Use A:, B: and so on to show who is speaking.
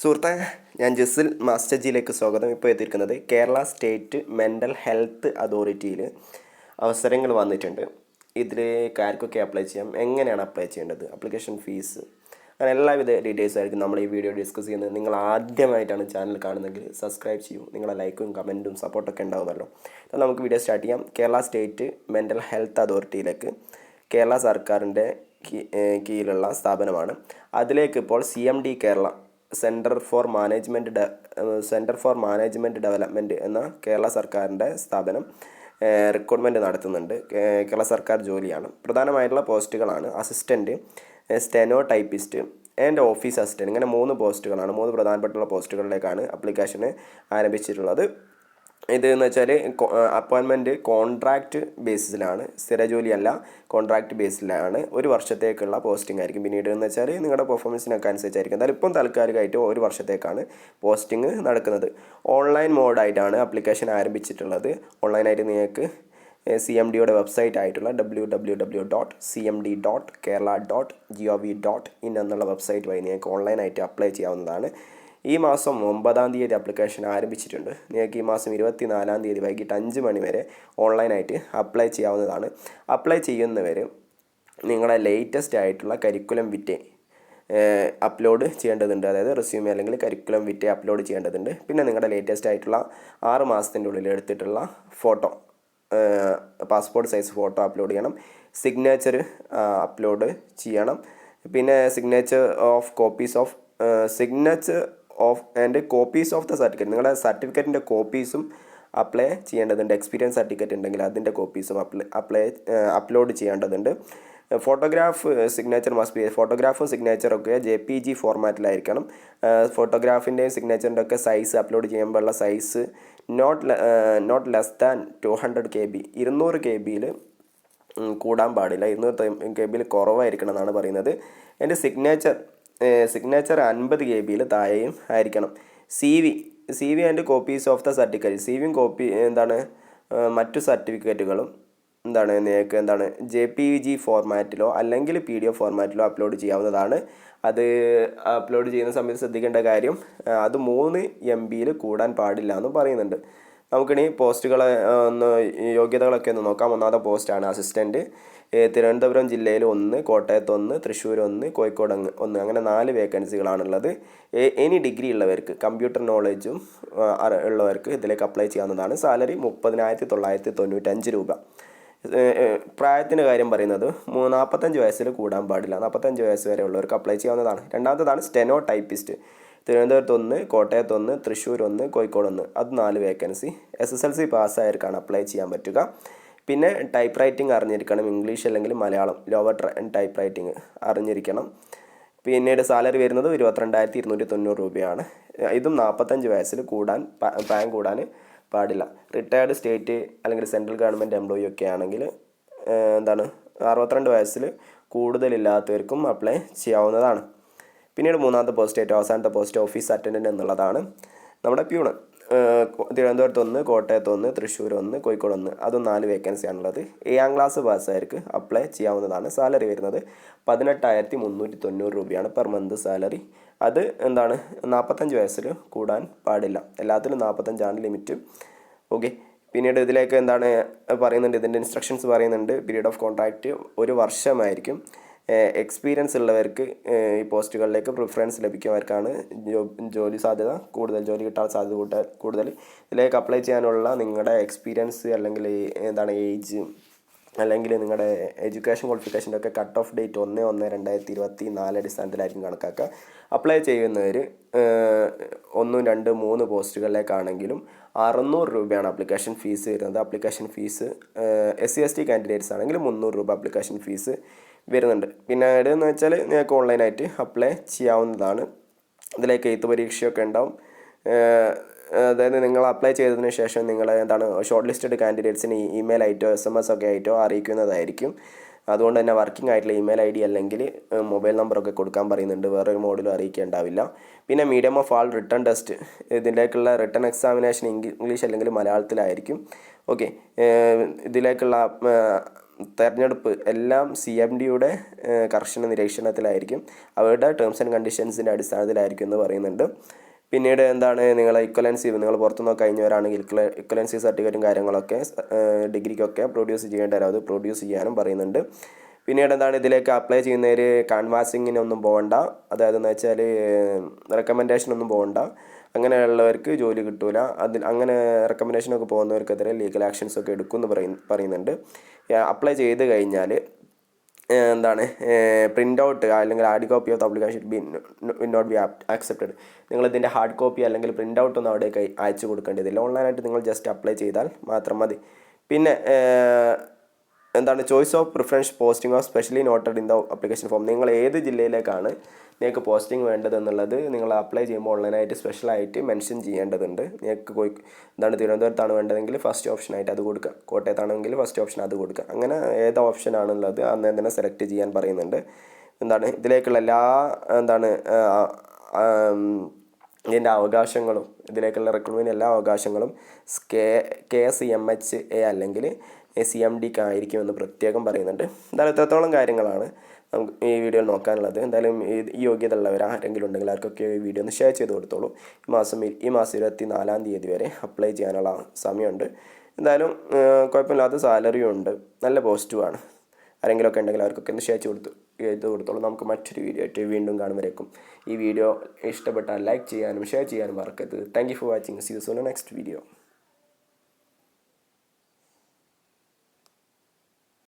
A: സുഹൃത്തെ ഞാൻ ജസിൽ മാസ്റ്റർ ജിയിലേക്ക് സ്വാഗതം. ഇപ്പോൾ എത്തിയിരിക്കുന്നത് കേരള സ്റ്റേറ്റ് മെന്റൽ ഹെൽത്ത് അതോറിറ്റിയിൽ അവസരങ്ങൾ വന്നിട്ടുണ്ട്. ഇതിലേക്ക് ആർക്കൊക്കെ അപ്ലൈ ചെയ്യാം? എങ്ങനെയാണ് അപ്ലൈ ചെയ്യേണ്ടത്? Application fees? അങ്ങനെ എല്ലാവിധ ഡീറ്റെയിൽസ് ആയിരിക്കും നമ്മൾ ഈ വീഡിയോ ഡിസ്കസ് ചെയ്യുന്നത്. നിങ്ങൾ ആദ്യമായിട്ടാണ് ചാനൽ കാണുന്നതെങ്കിൽ സബ്സ്ക്രൈബ് ചെയ്യൂ. നിങ്ങളുടെ ലൈക്കും കമന്റും സപ്പോർട്ടൊക്കെ ഉണ്ടാവുമല്ലോ. അപ്പോൾ നമുക്ക് വീഡിയോ സ്റ്റാർട്ട് ചെയ്യാം. കേരള സ്റ്റേറ്റ് മെന്റൽ ഹെൽത്ത് അതോറിറ്റിയിലേക്ക് കേരള സർക്കാരിന്റെ കീഴിലുള്ള സ്ഥാപനമാണ്. അതിലേക്ക് ഇപ്പോൾ C M D Kerala centre for management centre for management development എന്ന കേരള സർക്കാരിന്റെ സ്ഥാപനം റിക്രൂട്ട്മെന്റ് നടത്തുന്നുണ്ട്. കേരള സർക്കാർ ജോലിയാണ്. പ്രധാനമായിട്ടുള്ള പോസ്റ്റുകളാണ്. Assistant steno typist and office assistant ഇങ്ങനെ മൂന്ന് പോസ്റ്റുകളാണ്. മൂന്ന് പ്രധാനപ്പെട്ടുള്ള പോസ്റ്റുകളിലേക്കാണ് അപ്ലിക്കേഷന് ആരംഭിച്ചിട്ടുള്ളത്. ഇത് എന്ന് വെച്ചാൽ അപ്പോയിൻമെന്റ് കോൺട്രാക്റ്റ് ബേസിസിലാണ്. സ്ഥിര ജോലിയല്ല കോൺട്രാക്റ്റ് ബേസിലാണ്. ഒരു വർഷത്തേക്കുള്ള പോസ്റ്റിംഗ് ആയിരിക്കും. പിന്നീട് എന്ന് വെച്ചാൽ നിങ്ങളുടെ പെർഫോമൻസിനൊക്കെ അനുസരിച്ചായിരിക്കും. എന്തായാലും ഇപ്പം താൽക്കാലികമായിട്ട് ഒരു വർഷത്തേക്കാണ് പോസ്റ്റിംഗ് നടക്കുന്നത്. ഓൺലൈൻ മോഡായിട്ടാണ് ആപ്ലിക്കേഷൻ ആരംഭിച്ചിട്ടുള്ളത്. ഓൺലൈനായിട്ട് നിങ്ങൾക്ക് സി എം ഡിയുടെ വെബ്സൈറ്റ് ആയിട്ടുള്ള W W W dot C M D dot Kerala dot G O V dot in എന്നുള്ള വെബ്സൈറ്റ് വഴി നിങ്ങൾക്ക് ഓൺലൈനായിട്ട് അപ്ലൈ ചെയ്യാവുന്നതാണ്. ഈ മാസം ഒമ്പതാം തീയതി അപ്ലിക്കേഷൻ ആരംഭിച്ചിട്ടുണ്ട്. നിങ്ങൾക്ക് ഈ മാസം ഇരുപത്തി നാലാം തീയതി വൈകിട്ട് അഞ്ച് മണി വരെ ഓൺലൈനായിട്ട് അപ്ലൈ ചെയ്യാവുന്നതാണ്. അപ്ലൈ ചെയ്യുന്നവർ നിങ്ങളെ ലേറ്റസ്റ്റ് ആയിട്ടുള്ള കരിക്കുലം വിറ്റേ അപ്ലോഡ് ചെയ്യേണ്ടതുണ്ട്. അതായത് റെസ്യൂമേ അല്ലെങ്കിൽ കരിക്കുലം വിറ്റ് അപ്ലോഡ് ചെയ്യേണ്ടതുണ്ട്. പിന്നെ നിങ്ങളുടെ ലേറ്റസ്റ്റ് ആയിട്ടുള്ള ആറ് മാസത്തിന്റെ ഉള്ളിൽ എടുത്തിട്ടുള്ള photo passport size photo upload ചെയ്യണം. സിഗ്നേച്ചർ അപ്ലോഡ് ചെയ്യണം. പിന്നെ signature of copies of signature of and copies of the certificate നിങ്ങളുടെ സർട്ടിഫിക്കറ്റിന്റെ കോപ്പീസും അപ്ലൈ ചെയ്യേണ്ടതുണ്ട്. എക്സ്പീരിയൻസ് സർട്ടിഫിക്കറ്റ് ഉണ്ടെങ്കിൽ അതിന്റെ കോപ്പീസും അപ്ലൈ അപ്ലൈ അപ്ലോഡ് ചെയ്യേണ്ടതുണ്ട്. ഫോട്ടോഗ്രാഫ് സിഗ്നേച്ചർ മസ്റ്റ് ബി ഫോട്ടോഗ്രാഫും സിഗ്നേച്ചറൊക്കെ ജെ പി ജി ഫോർമാറ്റിലായിരിക്കണം ഫോട്ടോഗ്രാഫിന്റെയും സിഗ്നേച്ചറിന്റെ ഒക്കെ സൈസ് അപ്ലോഡ് ചെയ്യുമ്പോഴുള്ള size not not less than two hundred K B ഇരുന്നൂറ് കെ ബിയിൽ കൂടാൻ പാടില്ല. ഇരുന്നൂറ് കെ ബിയിൽ കുറവായിരിക്കണം എന്നാണ് പറയുന്നത്. എന്റെ സിഗ്നേച്ചർ സിഗ്നേച്ചർ അൻപത് കെ ബിയിൽ താഴെയും ആയിരിക്കണം. C V C V and copies of the certificate C വിയും കോപ്പി എന്താണ് മറ്റു സർട്ടിഫിക്കറ്റുകളും എന്താണ് നിങ്ങൾക്ക് എന്താണ് ജെ പി ജി ഫോർമാറ്റിലോ അല്ലെങ്കിൽ പി ഡി എഫ് ഫോർമാറ്റിലോ അപ്ലോഡ് ചെയ്യാവുന്നതാണ്. അത് അപ്ലോഡ് ചെയ്യുന്ന സമയത്ത് ശ്രദ്ധിക്കേണ്ട കാര്യം അത് മൂന്ന് എം ബിയിൽ കൂടാൻ പാടില്ല എന്ന് പറയുന്നുണ്ട്. നമുക്കിനി പോസ്റ്റുകളെ ഒന്ന് യോഗ്യതകളൊക്കെ ഒന്ന് നോക്കാം. ഒന്നാമത്തെ പോസ്റ്റാണ് അസിസ്റ്റന്റ് തിരുവനന്തപുരം ജില്ലയിൽ ഒന്ന് കോട്ടയത്ത് ഒന്ന് തൃശ്ശൂർ ഒന്ന് കോഴിക്കോട് അങ്ങ് ഒന്ന്. അങ്ങനെ നാല് വേക്കൻസികളാണുള്ളത്. എനി ഡിഗ്രി ഉള്ളവർക്ക് കമ്പ്യൂട്ടർ നോളജും ഉള്ളവർക്ക് ഇതിലേക്ക് അപ്ലൈ ചെയ്യാവുന്നതാണ്. സാലറി മുപ്പതിനായിരത്തി തൊള്ളായിരത്തി തൊണ്ണൂറ്റഞ്ച് രൂപ പ്രായത്തിന്റെ കാര്യം പറയുന്നത് നാൽപ്പത്തഞ്ച് വയസ്സിൽ കൂടാൻ പാടില്ല. നാൽപ്പത്തഞ്ച് വയസ്സ് വരെ ഉള്ളവർക്ക് അപ്ലൈ ചെയ്യാവുന്നതാണ്. രണ്ടാമത്തതാണ് സ്റ്റെനോ ടൈപ്പിസ്റ്റ് തിരുവനന്തപുരത്ത് ഒന്ന് കോട്ടയത്ത് ഒന്ന് തൃശ്ശൂർ ഒന്ന് കോഴിക്കോട് ഒന്ന്. അത് നാല് vacancy. S S L C പാസ്സായവർക്കാണ് apply ചെയ്യാൻ പറ്റുക. പിന്നെ ടൈപ്പ് റൈറ്റിംഗ് അറിഞ്ഞിരിക്കണം ഇംഗ്ലീഷ് അല്ലെങ്കിൽ മലയാളം ലോവർ ടൈപ്പ് റൈറ്റിംഗ് അറിഞ്ഞിരിക്കണം. പിന്നീട് സാലറി വരുന്നത് ഇരുപത്തിരണ്ടായിരത്തി ഇരുന്നൂറ്റി തൊണ്ണൂറ് രൂപയാണ്. ഇതും നാൽപ്പത്തഞ്ച് വയസ്സിൽ കൂടാൻ പ്രായം കൂടാൻ പാടില്ല. റിട്ടയർഡ് സ്റ്റേറ്റ് അല്ലെങ്കിൽ സെൻട്രൽ ഗവൺമെന്റ് എംപ്ലോയി ഒക്കെ ആണെങ്കിൽ എന്താണ് അറുപത്തിരണ്ട് വയസ്സിൽ കൂടുതലില്ലാത്തവർക്കും അപ്ലൈ ചെയ്യാവുന്നതാണ്. പിന്നീട് മൂന്നാമത്തെ പോസ്റ്റ് ഏറ്റവും അവസാനത്തെ പോസ്റ്റ് ഓഫീസ് അറ്റൻഡന്റ് എന്നുള്ളതാണ്. നമ്മുടെ പ്യൂണ്. തിരുവനന്തപുരത്ത് ഒന്ന് കോട്ടയത്ത് ഒന്ന് തൃശ്ശൂർ ഒന്ന് കോഴിക്കോട് ഒന്ന്. അതും നാല് വേക്കൻസി ആണുള്ളത്. ഏഴാം ക്ലാസ് പാസ്സായവർക്ക് അപ്ലൈ ചെയ്യാവുന്നതാണ് സാലറി വരുന്നത്. പതിനെട്ടായിരത്തി മുന്നൂറ്റി തൊണ്ണൂറ് രൂപയാണ് പെർ മന്ത് സാലറി അത് എന്താണ്? നാൽപ്പത്തഞ്ച് വയസ്സിൽ കൂടാൻ പാടില്ല. എല്ലാത്തിലും നാൽപ്പത്തഞ്ചാണ് ലിമിറ്റ് ഓക്കെ പിന്നീട് ഇതിലേക്ക് എന്താണ് പറയുന്നുണ്ട്? ഇതിന്റെ ഇൻസ്ട്രക്ഷൻസ് പറയുന്നുണ്ട്. പീരീഡ് ഓഫ് കോൺട്രാക്റ്റ് ഒരു വർഷമായിരിക്കും. എക്സ്പീരിയൻസ് ഉള്ളവർക്ക് ഈ പോസ്റ്റുകളിലേക്ക് പ്രിഫറൻസ് ലഭിക്കുന്നവർക്കാണ് ജോലി സാധ്യത. കൂടുതൽ ജോലി കിട്ടാൻ സാധ്യത കൂട്ട- കൂടുതൽ. ഇതിലേക്ക് അപ്ലൈ ചെയ്യാനുള്ള നിങ്ങളുടെ എക്സ്പീരിയൻസ് അല്ലെങ്കിൽ എന്താണ് ഏജ് അല്ലെങ്കിൽ നിങ്ങളുടെ എഡ്യൂക്കേഷൻ ക്വാളിഫിക്കേഷന്റെ ഒക്കെ കട്ട് ഓഫ് ഡേറ്റ് ഒന്ന് ഒന്ന് രണ്ടായിരത്തി ഇരുപത്തി നാല് അടിസ്ഥാനത്തിലായിരിക്കും കണക്കാക്കുക അപ്ലൈ ചെയ്യുന്നവർ ഒന്നും രണ്ട് മൂന്ന് പോസ്റ്റുകളിലേക്കാണെങ്കിലും അറുന്നൂറ് രൂപയാണ് അപ്ലിക്കേഷൻ ഫീസ് വരുന്നത്. Application fees S C S T candidates ആണെങ്കിൽ മുന്നൂറ് രൂപ അപ്ലിക്കേഷൻ ഫീസ് വരുന്നുണ്ട്. പിന്നീട് എന്ന് വെച്ചാൽ നിങ്ങൾക്ക് ഓൺലൈനായിട്ട് അപ്ലൈ ചെയ്യാവുന്നതാണ്. ഇതിലേക്ക് എഴുത്ത് പരീക്ഷയൊക്കെ ഉണ്ടാവും. അതായത് നിങ്ങൾ അപ്ലൈ ചെയ്തതിന് ശേഷം നിങ്ങൾ എന്താണ് ഷോർട്ട് ലിസ്റ്റഡ് കാൻഡിഡേറ്റ്സിന് ഇമെയിൽ ആയിട്ടോ എസ് എം എസ് ഒക്കെ ആയിട്ടോ അറിയിക്കുന്നതായിരിക്കും. അതുകൊണ്ട് തന്നെ വർക്കിംഗ് ആയിട്ടുള്ള ഇമെയിൽ ഐ ഡി അല്ലെങ്കിൽ മൊബൈൽ നമ്പറൊക്കെ കൊടുക്കാൻ പറയുന്നുണ്ട്. വേറൊരു മോഡിലും അറിയിക്കേണ്ടാവില്ല പിന്നെ medium of all written test ഇതിലേക്കുള്ള റിട്ടേൺ എക്സാമിനേഷൻ ഇംഗ്ലീഷ് അല്ലെങ്കിൽ മലയാളത്തിലായിരിക്കും. ഓക്കെ ഇതിലേക്കുള്ള തെരഞ്ഞെടുപ്പ് എല്ലാം സി എം ഡിയുടെ കർശന നിരീക്ഷണത്തിലായിരിക്കും. അവരുടെ ടേംസ് ആൻഡ് കണ്ടീഷൻസിന്റെ അടിസ്ഥാനത്തിലായിരിക്കും എന്ന് പറയുന്നുണ്ട്. പിന്നീട് എന്താണ് നിങ്ങൾ ഇക്വലൻസി നിങ്ങൾ പുറത്തുനിന്ന് കഴിഞ്ഞവരാണെങ്കിൽ ഇക്വലൻസി സർട്ടിഫിക്കറ്റും കാര്യങ്ങളൊക്കെ ഡിഗ്രിക്കൊക്കെ പ്രൊഡ്യൂസ് ചെയ്യേണ്ടവരും അത് പ്രൊഡ്യൂസ് ചെയ്യാനും പറയുന്നുണ്ട്. പിന്നീട് എന്താണ് ഇതിലേക്ക് അപ്ലൈ ചെയ്യുന്നവർ കാൺവാസിങ്ങിനൊന്നും പോകണ്ട അതായത് എന്ന് വെച്ചാൽ റെക്കമെൻഡേഷനൊന്നും പോകണ്ട അങ്ങനെയുള്ളവർക്ക് ജോലി കിട്ടൂല. അതിൽ അങ്ങനെ റെക്കമെൻഡേഷനൊക്കെ പോകുന്നവർക്കെതിരെ ലീഗൽ ആക്ഷൻസ് ഒക്കെ എടുക്കുമെന്ന് പറയുന്നുണ്ട്. അപ്ലൈ ചെയ്ത് കഴിഞ്ഞാൽ എന്താണ് പ്രിന്റ് ഔട്ട് അല്ലെങ്കിൽ hard copy of the application be not be accepted നിങ്ങൾ ഇതിന്റെ ഹാർഡ് കോപ്പി അല്ലെങ്കിൽ പ്രിന്റ് ഔട്ട് ഒന്നും അവിടേക്ക് അയച്ചു കൊടുക്കേണ്ടതില്ല ഓൺലൈനായിട്ട് നിങ്ങൾ ജസ്റ്റ് അപ്ലൈ ചെയ്താൽ മാത്രം മതി. പിന്നെ എന്താണ് choice of preference posting of specially noted in the application form നിങ്ങൾ ഏത് ജില്ലയിലേക്കാണ് നിങ്ങൾക്ക് പോസ്റ്റിംഗ് വേണ്ടത് എന്നുള്ളത് നിങ്ങൾ അപ്ലൈ ചെയ്യുമ്പോൾ ഓൺലൈനായിട്ട് സ്പെഷ്യലായിട്ട് മെൻഷൻ ചെയ്യേണ്ടതുണ്ട്. നിങ്ങൾക്ക് പോയി എന്താണ് തിരുവനന്തപുരത്താണ് വേണ്ടതെങ്കിൽ ഫസ്റ്റ് ഓപ്ഷനായിട്ട് അത് കൊടുക്കുക. കോട്ടയത്താണെങ്കിൽ ഫസ്റ്റ് ഓപ്ഷൻ അത് കൊടുക്കുക. അങ്ങനെ ഏത് ഓപ്ഷനാണുള്ളത് അന്നേരം തന്നെ സെലക്ട് ചെയ്യാൻ പറയുന്നുണ്ട്. എന്താണ് ഇതിലേക്കുള്ള എല്ലാ എന്താണ് ഇതിന്റെ അവകാശങ്ങളും ഇതിലേക്കുള്ള റിക്രൂട്ട്മെന്റ് എല്ലാ അവകാശങ്ങളും K K C M H A അല്ലെങ്കിൽ സി എം ഡിക്ക് ആയിരിക്കുമെന്ന് പ്രത്യേകം പറയുന്നുണ്ട്. എന്തായാലും എത്രത്തോളം കാര്യങ്ങളാണ് നമുക്ക് ഈ വീഡിയോ നോക്കാനുള്ളത്. എന്തായാലും ഈ യോഗ്യത ഉള്ളവർ ആരെങ്കിലും ഉണ്ടെങ്കിൽ ആർക്കൊക്കെ ഈ വീഡിയോ ഒന്ന് ഷെയർ ചെയ്ത് കൊടുത്തോളൂ. ഈ മാസം ഈ മാസം ഇരുപത്തി നാലാം തീയതി വരെ അപ്ലൈ ചെയ്യാനുള്ള സമയമുണ്ട്. എന്തായാലും കുഴപ്പമില്ലാത്ത സാലറിയും ഉണ്ട്. നല്ല പോസിറ്റീവാണ് ആരെങ്കിലുമൊക്കെ ഉണ്ടെങ്കിൽ അവർക്കൊക്കെ ഒന്ന് ഷെയർ ചെയ്ത് കൊടുത്തു ചെയ്ത് കൊടുത്തോളൂ. നമുക്ക് മറ്റൊരു വീഡിയോ ആയിട്ട് വീണ്ടും കാണുമ്പോഴേക്കും ഈ വീഡിയോ ഇഷ്ടപ്പെട്ടാൽ ലൈക്ക് ചെയ്യാനും ഷെയർ ചെയ്യാനും മറക്കരുത്. Thank you for watching see soon next video